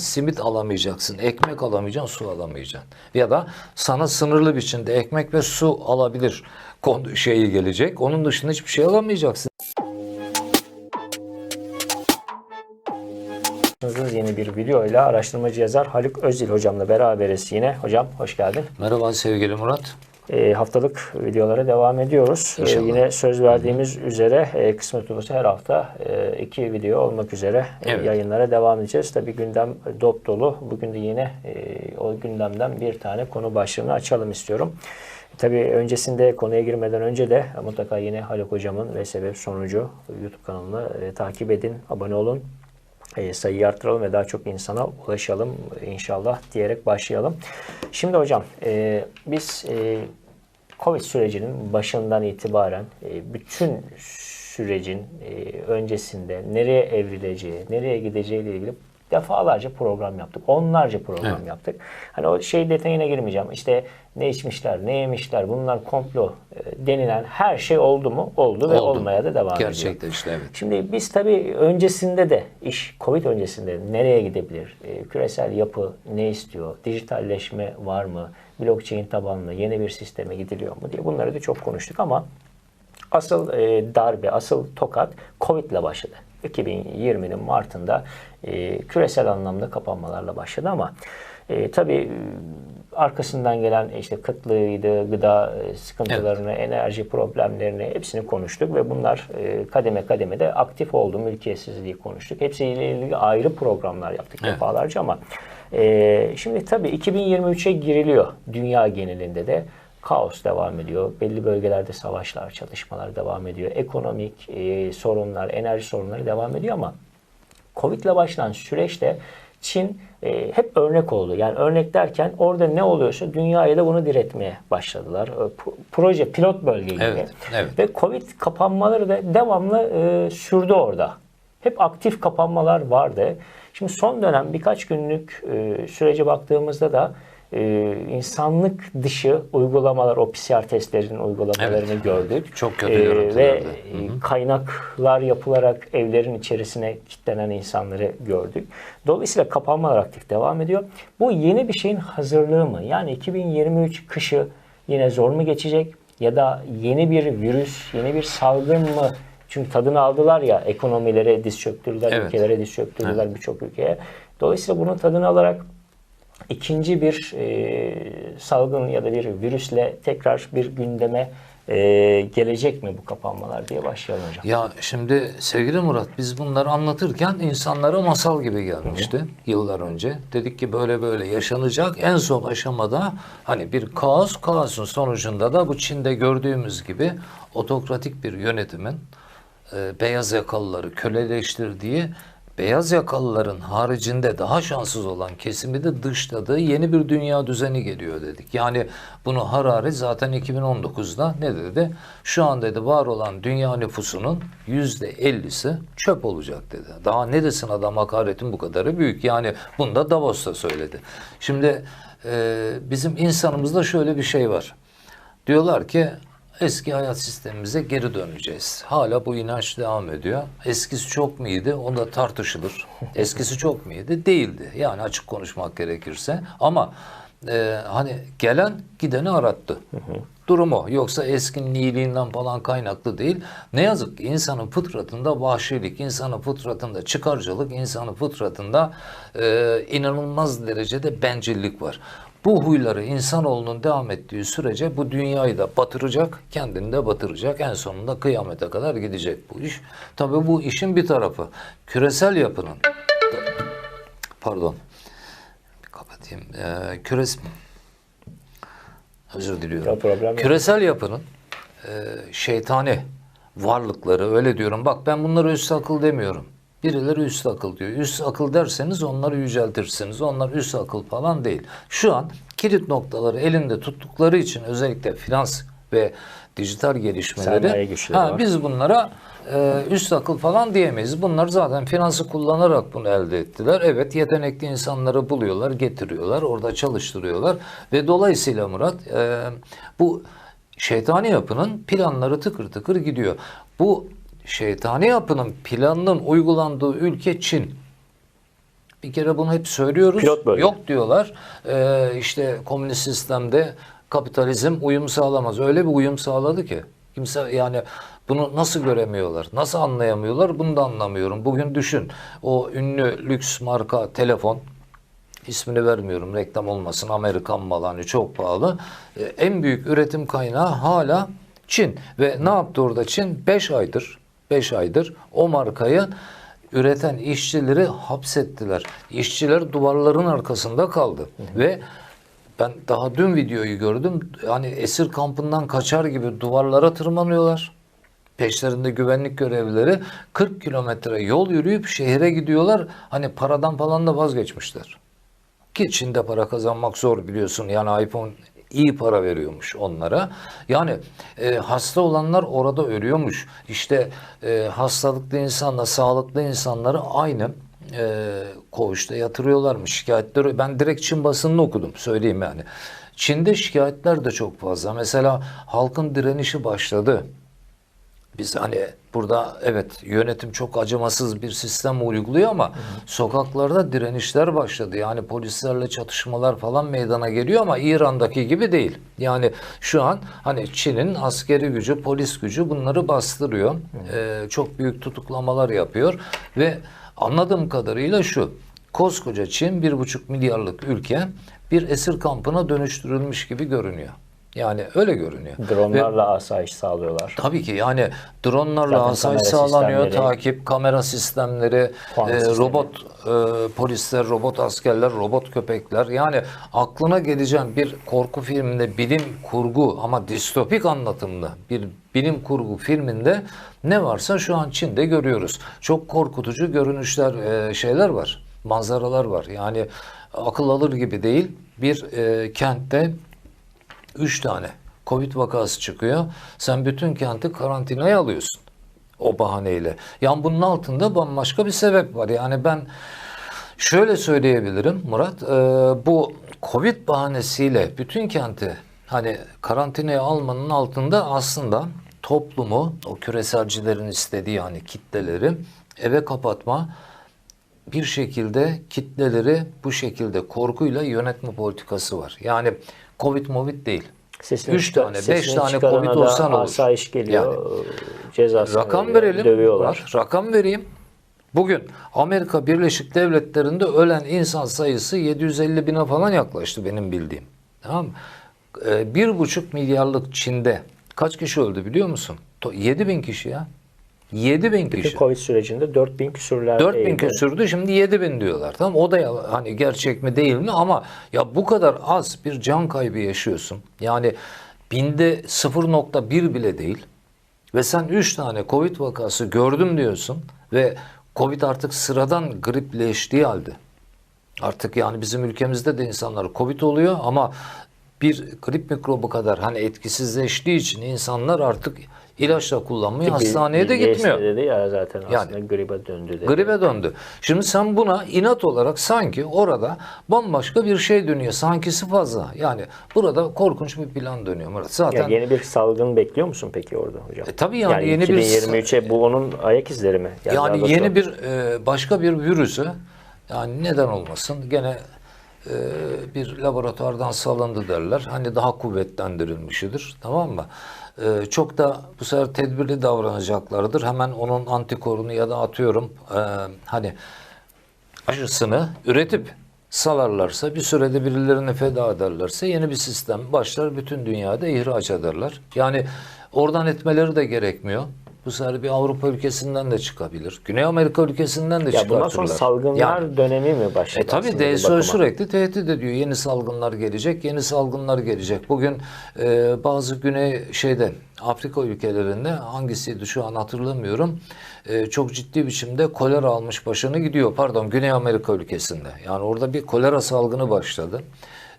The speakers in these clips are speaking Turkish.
simit alamayacaksın, ekmek alamayacaksın, su alamayacaksın. Ya da sana sınırlı biçimde ekmek ve su alabilir şeyi gelecek. Onun dışında hiçbir şey alamayacaksın. Yeni bir video ile araştırmacı yazar Haluk Özil hocamla beraberiz yine. Hocam hoş geldin. Merhaba sevgili Murat. E, haftalık videolara devam ediyoruz. E, İnşallah. yine söz verdiğimiz üzere e, kısmet olursa her hafta e, iki video olmak üzere e, Evet. yayınlara devam edeceğiz. Tabii gündem dop dolu. Bugün de yine e, o gündemden bir tane konu başlığını açalım istiyorum. Tabii öncesinde konuya girmeden önce de mutlaka yine Haluk hocamın ve sebep sonucu YouTube kanalını e, takip edin, abone olun. E, sayıyı arttıralım ve daha çok insana ulaşalım inşallah diyerek başlayalım. Şimdi hocam e, biz e, Covid sürecinin başından itibaren e, bütün sürecin e, öncesinde nereye evrileceği, nereye gideceği ile ilgili defalarca program yaptık. Onlarca program Evet. yaptık. Hani o şey detayına girmeyeceğim. İşte ne içmişler, ne yemişler, bunlar komplo e, denilen her şey oldu mu? Oldu, ve Oldu. olmaya da devam ediyor. Gerçekleşti evet. Şimdi biz tabii öncesinde de iş Covid öncesinde nereye gidebilir? E, küresel yapı ne istiyor? Dijitalleşme var mı? Blockchain tabanlı yeni bir sisteme gidiliyor mu diye bunları da çok konuştuk ama asıl e, darbe, asıl tokat Covid ile başladı. 2020'nin Mart'ında e, küresel anlamda kapanmalarla başladı ama e, tabii e, arkasından gelen işte kıtlığıydı, gıda e, sıkıntılarını, enerji problemlerini hepsini konuştuk ve bunlar e, kademe kademe de aktif oldu. Mülkiyetsizliği konuştuk. Hepsiyle ilgili ayrı programlar yaptık Evet. defalarca ama e, şimdi tabii 2023'e giriliyor dünya genelinde de. Kaos devam ediyor. Belli bölgelerde savaşlar, çatışmalar devam ediyor. Ekonomik e, sorunlar, enerji sorunları devam ediyor ama Covid ile başlayan süreçte Çin e, hep örnek oldu. Yani örnek derken orada ne oluyorsa dünyaya da bunu diretmeye başladılar. E, pro- proje pilot bölge gibi. Evet, evet. Ve Covid kapanmaları da devamlı e, sürdü orada. Hep aktif kapanmalar vardı. Şimdi son dönem birkaç günlük e, sürece baktığımızda da e, insanlık dışı uygulamalar, o PCR testlerinin uygulamalarını gördük. Çok kötü E. Ve e, kaynaklar yapılarak evlerin içerisine kilitlenen insanları gördük. Dolayısıyla kapanmalar aktif devam ediyor. Bu yeni bir şeyin hazırlığı mı? Yani 2023 kışı yine zor mu geçecek? Ya da yeni bir virüs, yeni bir salgın mı? Çünkü tadını aldılar ya ekonomilere diz çöktürdüler, Evet. ülkelere diz çöktürdüler birçok ülkeye. Dolayısıyla bunun tadını alarak ikinci bir e, salgın ya da bir virüsle tekrar bir gündeme e, gelecek mi bu kapanmalar diye başlayalım hocam. Ya şimdi sevgili Murat biz bunları anlatırken insanlara masal gibi gelmişti yıllar önce. Dedik ki böyle böyle yaşanacak. En son aşamada hani bir kaos, kaosun sonucunda da bu Çin'de gördüğümüz gibi otokratik bir yönetimin e, beyaz yakalıları köleleştirdiği beyaz yakalıların haricinde daha şanssız olan kesimi de dışladığı yeni bir dünya düzeni geliyor dedik. Yani bunu Harari zaten 2019'da ne dedi? Şu an dedi var olan dünya nüfusunun yüzde 50'si çöp olacak dedi. Daha ne desin adam hakaretin bu kadarı büyük. Yani bunu da Davos'ta söyledi. Şimdi e, bizim insanımızda şöyle bir şey var. Diyorlar ki eski hayat sistemimize geri döneceğiz. Hala bu inanç devam ediyor. Eskisi çok mu iyiydi? O da tartışılır. Eskisi çok mu iyiydi? Değildi. Yani açık konuşmak gerekirse. Ama e, hani gelen gideni arattı. Durumu. Yoksa eskinin iyiliğinden falan kaynaklı değil. Ne yazık ki insanın fıtratında vahşilik, insanın fıtratında çıkarcılık, insanın fıtratında e, inanılmaz derecede bencillik var. Bu huyları insanoğlunun devam ettiği sürece bu dünyayı da batıracak, kendini de batıracak. En sonunda kıyamete kadar gidecek bu iş. Tabii bu işin bir tarafı. Küresel yapının pardon kapatayım. Ee, küres özür diliyorum. Problem. Küresel yapının e, şeytani varlıkları öyle diyorum. Bak ben bunları üst akıl demiyorum. Birileri üst akıl diyor. Üst akıl derseniz onları yüceltirsiniz. Onlar üst akıl falan değil. Şu an kilit noktaları elinde tuttukları için özellikle finans ve dijital gelişmeleri ha, var. biz bunlara e, üst akıl falan diyemeyiz. Bunlar zaten finansı kullanarak bunu elde ettiler. Evet yetenekli insanları buluyorlar, getiriyorlar, orada çalıştırıyorlar ve dolayısıyla Murat e, bu şeytani yapının planları tıkır tıkır gidiyor. Bu şeytani yapının planının uygulandığı ülke Çin. Bir kere bunu hep söylüyoruz. Pilot bölge. Yok diyorlar. Ee, işte komünist sistemde kapitalizm uyum sağlamaz. Öyle bir uyum sağladı ki. Kimse yani bunu nasıl göremiyorlar? Nasıl anlayamıyorlar? Bunu da anlamıyorum. Bugün düşün. O ünlü lüks marka telefon ismini vermiyorum reklam olmasın Amerikan malı hani çok pahalı. Ee, en büyük üretim kaynağı hala Çin ve ne yaptı orada Çin? 5 aydır 5 aydır o markayı üreten işçileri hapsettiler. İşçiler duvarların arkasında kaldı ve ben daha dün videoyu gördüm. Hani esir kampından kaçar gibi duvarlara tırmanıyorlar. Peşlerinde güvenlik görevlileri 40 kilometre yol yürüyüp şehre gidiyorlar. Hani paradan falan da vazgeçmişler. Ki Çin'de para kazanmak zor biliyorsun. Yani iPhone iyi para veriyormuş onlara. Yani e, hasta olanlar orada ölüyormuş. İşte e, hastalıklı insanla sağlıklı insanları aynı e, koğuşta yatırıyorlarmış. Şikayetleri ben direkt Çin basınını okudum söyleyeyim yani. Çin'de şikayetler de çok fazla. Mesela halkın direnişi başladı. Biz hani burada evet yönetim çok acımasız bir sistem uyguluyor ama sokaklarda direnişler başladı. Yani polislerle çatışmalar falan meydana geliyor ama İran'daki gibi değil. Yani şu an hani Çin'in askeri gücü, polis gücü bunları bastırıyor. Ee, çok büyük tutuklamalar yapıyor ve anladığım kadarıyla şu. Koskoca Çin bir buçuk milyarlık ülke bir esir kampına dönüştürülmüş gibi görünüyor. Yani öyle görünüyor. Ve- Dronlarla asayiş sağlıyorlar. Tabii ki yani dronlarla Zaten asayiş sağlanıyor, sistemleri, takip, kamera sistemleri, e, sistemi. robot e, polisler, robot askerler, robot köpekler. Yani aklına geleceğin bir korku filminde bilim kurgu ama distopik anlatımlı bir bilim kurgu filminde ne varsa şu an Çin'de görüyoruz. Çok korkutucu görünüşler, e, şeyler var, manzaralar var. Yani akıl alır gibi değil. Bir e, kentte Üç tane Covid vakası çıkıyor. Sen bütün kenti karantinaya alıyorsun. O bahaneyle. Yani bunun altında bambaşka bir sebep var. Yani ben şöyle söyleyebilirim Murat. e, bu Covid bahanesiyle bütün kenti hani karantinaya almanın altında aslında toplumu, o küreselcilerin istediği hani kitleleri eve kapatma, bir şekilde kitleleri bu şekilde korkuyla yönetme politikası var. Yani Covid movid değil. Sesini Üç çıkar- tane, beş sesini tane çıkarana Covid da olsa ne olur? Asayiş geliyor, cezası Rakam veriyor, verelim. dövüyorlar. Murat, rakam vereyim. Bugün Amerika Birleşik Devletleri'nde ölen insan sayısı 750 bine falan yaklaştı benim bildiğim. Tamam mı? Ee, bir buçuk milyarlık Çin'de kaç kişi öldü biliyor musun? 7 bin kişi ya. 7 bin kişi. Bütün Covid sürecinde 4000 küsürlerde 4000 bin küsürdü şimdi 7000 diyorlar. Tamam o da hani gerçek mi değil mi ama ya bu kadar az bir can kaybı yaşıyorsun. Yani binde 0.1 bile değil. Ve sen 3 tane Covid vakası gördüm diyorsun ve Covid artık sıradan gripleştiği halde. Artık yani bizim ülkemizde de insanlar Covid oluyor ama bir grip mikrobu kadar hani etkisizleştiği için insanlar artık ilaçla kullanmıyor, hastaneye de gitmiyor. dedi ya zaten Yani. aslında gribe döndü dedi. Gribe döndü. Şimdi sen buna inat olarak sanki orada bambaşka bir şey dönüyor. Sankisi fazla. Yani burada korkunç bir plan dönüyor Murat. Ya Zaten yeni bir salgın bekliyor musun peki orada hocam? E tabii yani yeni bir- 2023'e bu onun ayak izleri mi? yani doğrusu- yeni bir e, başka bir virüsü yani neden olmasın gene e, bir laboratuvardan salındı derler. Hani daha kuvvetlendirilmişidir. Tamam mı? E, çok da bu sefer tedbirli davranacaklardır. Hemen onun antikorunu ya da atıyorum e, hani aşısını üretip salarlarsa bir sürede birilerini feda ederlerse yeni bir sistem başlar bütün dünyada ihraç ederler. Yani oradan etmeleri de gerekmiyor. Bu sefer bir Avrupa ülkesinden de çıkabilir. Güney Amerika ülkesinden de Ya çıkartırlar. bundan sonra salgınlar Yani- dönemi mi başladı? e tabii DSO sürekli tehdit ediyor. Yeni salgınlar gelecek, yeni salgınlar gelecek. Bugün e, bazı güney şeyde Afrika ülkelerinde hangisiydi şu an hatırlamıyorum. E, çok ciddi biçimde kolera almış başını gidiyor. Pardon Güney Amerika ülkesinde. Yani orada bir kolera salgını başladı.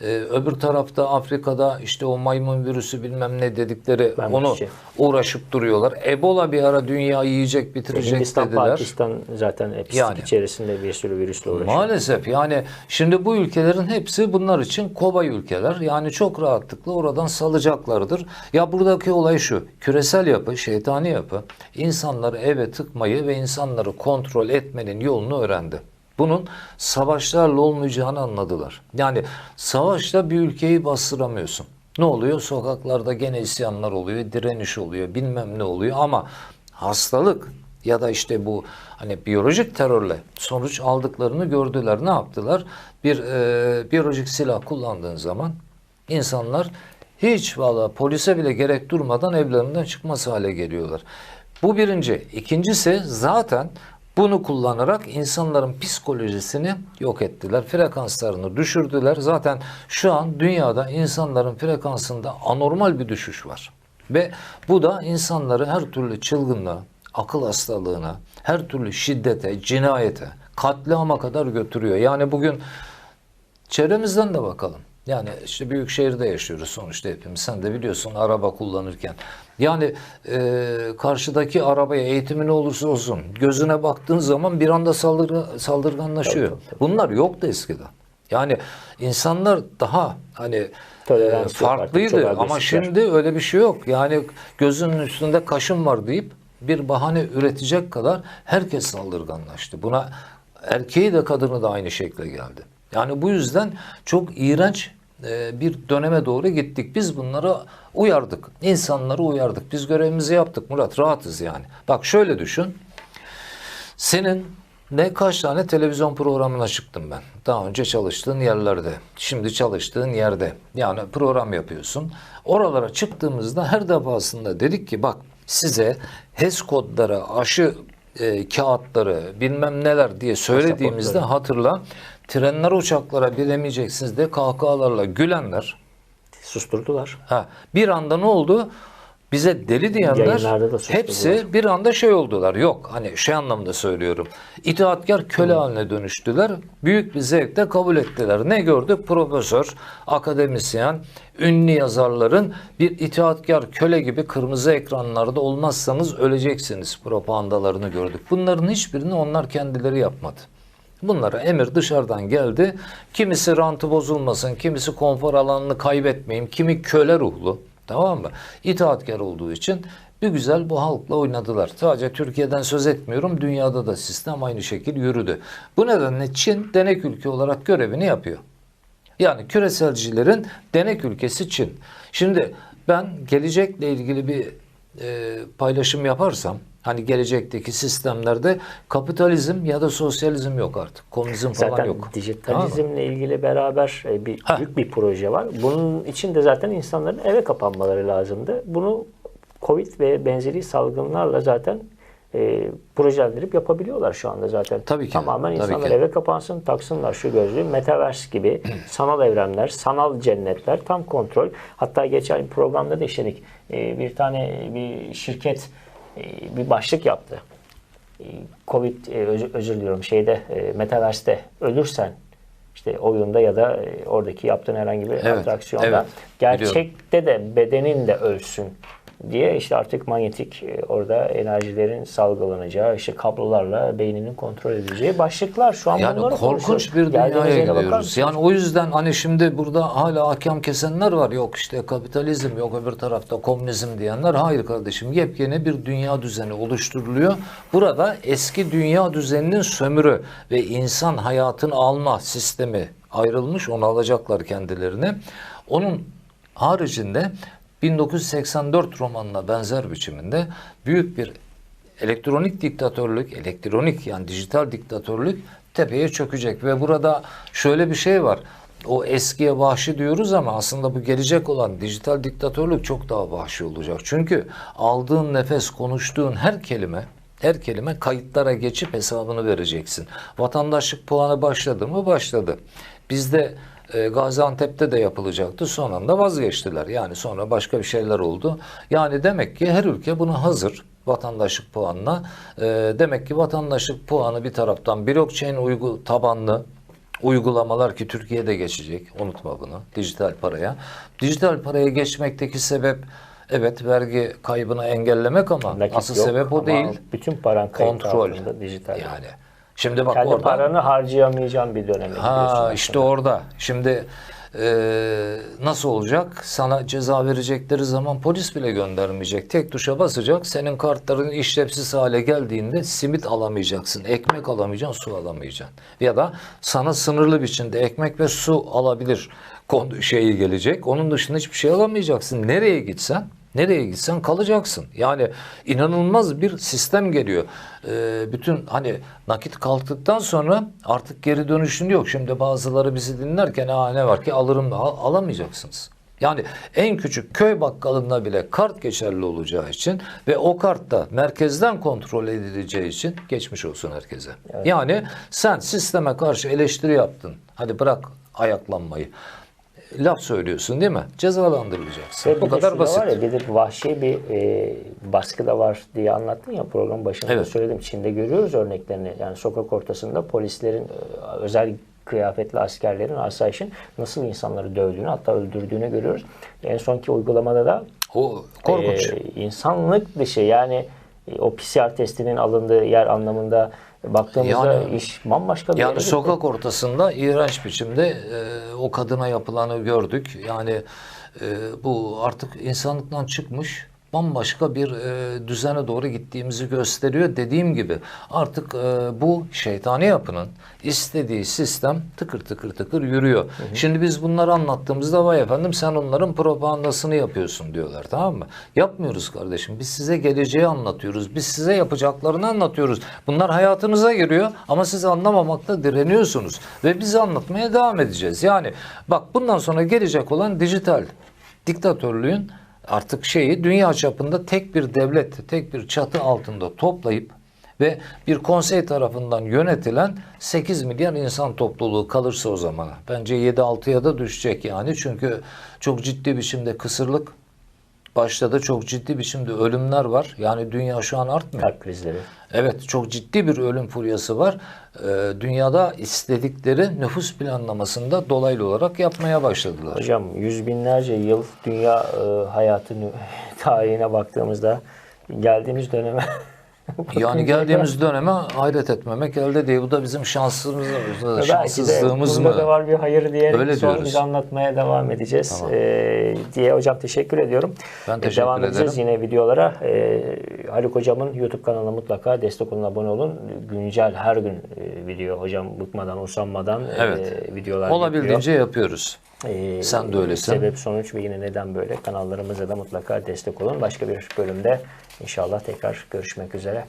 E, öbür tarafta Afrika'da işte o maymun virüsü bilmem ne dedikleri Ben onu şey- uğraşıp duruyorlar. Ebola bir ara dünyayı yiyecek bitirecek Hindistan, dediler. Pakistan zaten hepsi Yani. içerisinde bir sürü virüsle uğraşıyor. Maalesef yani şimdi bu ülkelerin hepsi bunlar için kobay ülkeler. Yani çok rahatlıkla oradan salacaklardır. Ya buradaki olay şu. Küresel yapı, şeytani yapı insanları eve tıkmayı ve insanları kontrol etmenin yolunu öğrendi. Bunun savaşlarla olmayacağını anladılar. Yani savaşla bir ülkeyi bastıramıyorsun. Ne oluyor? Sokaklarda gene isyanlar oluyor, direniş oluyor, bilmem ne oluyor ama hastalık ya da işte bu hani biyolojik terörle sonuç aldıklarını gördüler. Ne yaptılar? Bir e, biyolojik silah kullandığın zaman insanlar hiç valla polise bile gerek durmadan evlerinden çıkmaz hale geliyorlar. Bu birinci. İkincisi zaten bunu kullanarak insanların psikolojisini yok ettiler. Frekanslarını düşürdüler. Zaten şu an dünyada insanların frekansında anormal bir düşüş var. Ve bu da insanları her türlü çılgınlığa, akıl hastalığına, her türlü şiddete, cinayete, katliama kadar götürüyor. Yani bugün çevremizden de bakalım. Yani işte büyük şehirde yaşıyoruz sonuçta hepimiz. Sen de biliyorsun araba kullanırken. Yani e, karşıdaki arabaya eğitimi ne olursa olsun gözüne baktığın zaman bir anda saldırı, saldırganlaşıyor. Tabii, tabii, Bunlar yoktu eskiden. Yani insanlar daha hani e, farklıydı ama agresifler. şimdi öyle bir şey yok. Yani gözünün üstünde kaşın var deyip bir bahane üretecek kadar herkes saldırganlaştı. Buna erkeği de kadını da aynı şekle geldi. Yani bu yüzden çok iğrenç e, bir döneme doğru gittik. Biz bunlara uyardık. İnsanları uyardık. Biz görevimizi yaptık Murat. Rahatız yani. Bak şöyle düşün. Senin ne kaç tane televizyon programına çıktım ben. Daha önce çalıştığın yerlerde, şimdi çalıştığın yerde. Yani program yapıyorsun. Oralara çıktığımızda her defasında dedik ki bak size HES kodları, aşı e, kağıtları, bilmem neler diye söylediğimizde hatırla trenler uçaklara bilemeyeceksiniz de kahkahalarla gülenler Susturdular. Ha, bir anda ne oldu? Bize deli diyenler hepsi bir anda şey oldular. Yok hani şey anlamda söylüyorum. İtaatkar köle haline dönüştüler. Büyük bir zevkle kabul ettiler. Ne gördük? Profesör, akademisyen, ünlü yazarların bir itaatkar köle gibi kırmızı ekranlarda olmazsanız öleceksiniz propagandalarını gördük. Bunların hiçbirini onlar kendileri yapmadı. Bunlara emir dışarıdan geldi. Kimisi rantı bozulmasın, kimisi konfor alanını kaybetmeyeyim, kimi köle ruhlu. Tamam mı? İtaatkar olduğu için bir güzel bu halkla oynadılar. Sadece Türkiye'den söz etmiyorum. Dünyada da sistem aynı şekil yürüdü. Bu nedenle Çin denek ülke olarak görevini yapıyor. Yani küreselcilerin denek ülkesi Çin. Şimdi ben gelecekle ilgili bir e, paylaşım yaparsam hani gelecekteki sistemlerde kapitalizm ya da sosyalizm yok artık. Komünizm falan Zaten yok. Tamam mı? dijitalizmle ilgili beraber e, bir Ha. büyük bir proje var. Bunun için de zaten insanların eve kapanmaları lazımdı. Bunu Covid ve benzeri salgınlarla zaten e, projelendirip yapabiliyorlar şu anda zaten. Tabii ki, Tamamen tabii insanlar ki. eve kapansın, taksınlar şu gözlüğü. Metaverse gibi sanal evrenler, sanal cennetler tam kontrol. Hatta geçen programda da işledik. E, bir tane bir şirket bir başlık yaptı. E, Covid e, özür, diliyorum şeyde e, Metaverse'te ölürsen işte oyunda ya da e, oradaki yaptığın herhangi bir Evet, atraksiyonda evet, gerçekte de bedenin de ölsün diye işte artık manyetik e, orada enerjilerin salgılanacağı işte kablolarla beyninin kontrol edileceği başlıklar şu an Yani bunları korkunç konuşuyoruz. bir dünyaya gidiyoruz. Yani o yüzden hani şimdi burada hala hakem kesenler var. Yok işte kapitalizm, yok öbür tarafta komünizm diyenler. Hayır kardeşim yepyeni bir dünya düzeni oluşturuluyor. Burada eski dünya düzeninin sömürü ve insan hayatını alma sistemi ayrılmış. Onu alacaklar kendilerine. Onun haricinde 1984 romanına benzer biçiminde büyük bir elektronik diktatörlük, elektronik yani dijital diktatörlük tepeye çökecek ve burada şöyle bir şey var. O eskiye vahşi diyoruz ama aslında bu gelecek olan dijital diktatörlük çok daha vahşi olacak. Çünkü aldığın nefes, konuştuğun her kelime her kelime kayıtlara geçip hesabını vereceksin. Vatandaşlık puanı başladı mı? Başladı. Bizde e, Gaziantep'te de yapılacaktı. Son anda vazgeçtiler. Yani sonra başka bir şeyler oldu. Yani demek ki her ülke buna hazır vatandaşlık puanına. E, demek ki vatandaşlık puanı bir taraftan blockchain uygu tabanlı uygulamalar ki Türkiye'de geçecek. Unutma bunu. Dijital paraya. Dijital paraya geçmekteki sebep evet vergi kaybını engellemek ama Nakit asıl yok sebep o ama değil. Bütün paran Kontrol. dijital. Yani. Şimdi bak Kendi orada paranı harcayamayacağın bir döneme Ha işte aslında. orada. Şimdi e, nasıl olacak? Sana ceza verecekleri zaman polis bile göndermeyecek. Tek tuşa basacak. Senin kartların işlevsiz hale geldiğinde simit alamayacaksın, ekmek alamayacaksın, su alamayacaksın. Ya da sana sınırlı biçimde ekmek ve su alabilir şeyi gelecek. Onun dışında hiçbir şey alamayacaksın. Nereye gitsen Nereye gitsen kalacaksın. Yani inanılmaz bir sistem geliyor. Ee, bütün hani nakit kalktıktan sonra artık geri dönüşün yok. Şimdi bazıları bizi dinlerken Aa, ne var ki alırım al, alamayacaksınız. Yani en küçük köy bakkalında bile kart geçerli olacağı için ve o kart da merkezden kontrol edileceği için geçmiş olsun herkese. Yani sen sisteme karşı eleştiri yaptın. Hadi bırak ayaklanmayı. Laf söylüyorsun değil mi? Cezalandırılacaksın. Ve Bu kadar basit. Var ya, bir de vahşi bir e, baskı da var diye anlattın ya program başında Evet. söyledim. Çin'de görüyoruz örneklerini. Yani sokak ortasında polislerin e, özel kıyafetli askerlerin asayişin nasıl insanları dövdüğünü hatta öldürdüğünü görüyoruz. En sonki uygulamada da O korkunç. e, insanlık dışı yani e, o PCR testinin alındığı yer anlamında baktığımızda Yani- iş bambaşka bir yere Yani gitti. sokak ortasında iğrenç biçimde e, o kadına yapılanı gördük. Yani e, bu artık insanlıktan çıkmış bambaşka bir e, düzene doğru gittiğimizi gösteriyor. Dediğim gibi artık e, bu şeytani yapının istediği sistem tıkır tıkır tıkır yürüyor. Şimdi biz bunları anlattığımızda vay efendim sen onların propagandasını yapıyorsun diyorlar tamam mı? Yapmıyoruz kardeşim. Biz size geleceği anlatıyoruz. Biz size yapacaklarını anlatıyoruz. Bunlar hayatınıza giriyor ama siz anlamamakta direniyorsunuz. Ve biz anlatmaya devam edeceğiz. Yani bak bundan sonra gelecek olan dijital diktatörlüğün artık şeyi dünya çapında tek bir devlet, tek bir çatı altında toplayıp ve bir konsey tarafından yönetilen 8 milyar insan topluluğu kalırsa o zamana. Bence 7-6'ya da düşecek yani. Çünkü çok ciddi biçimde kısırlık başladı. Çok ciddi biçimde ölümler var. Yani dünya şu an artmıyor. kalp krizleri. Evet çok ciddi bir ölüm furyası var. Ee, dünyada istedikleri nüfus planlamasında dolaylı olarak yapmaya başladılar. Hocam yüz binlerce yıl dünya e, hayatının tarihine baktığımızda geldiğimiz döneme Yani geldiğimiz döneme hayret etmemek elde değil. Bu da bizim şansımız de Şanssızlığımız mı? da var bir hayır diyerek Öyle biz anlatmaya devam edeceğiz. Ee, diye hocam teşekkür ediyorum. Ben Ee, teşekkür devam edeceğiz ederim. yine videolara. Ee, Haluk hocamın YouTube kanalına mutlaka destek olun, abone olun. Güncel her gün e, video hocam bıkmadan, usanmadan Evet. e, videolar yapıyor. Olabildiğince yapıyoruz. Ee, Sen de öylesin. Sebep, sonuç ve yine neden böyle kanallarımıza da mutlaka destek olun. Başka bir bölümde inşallah tekrar görüşmek üzere.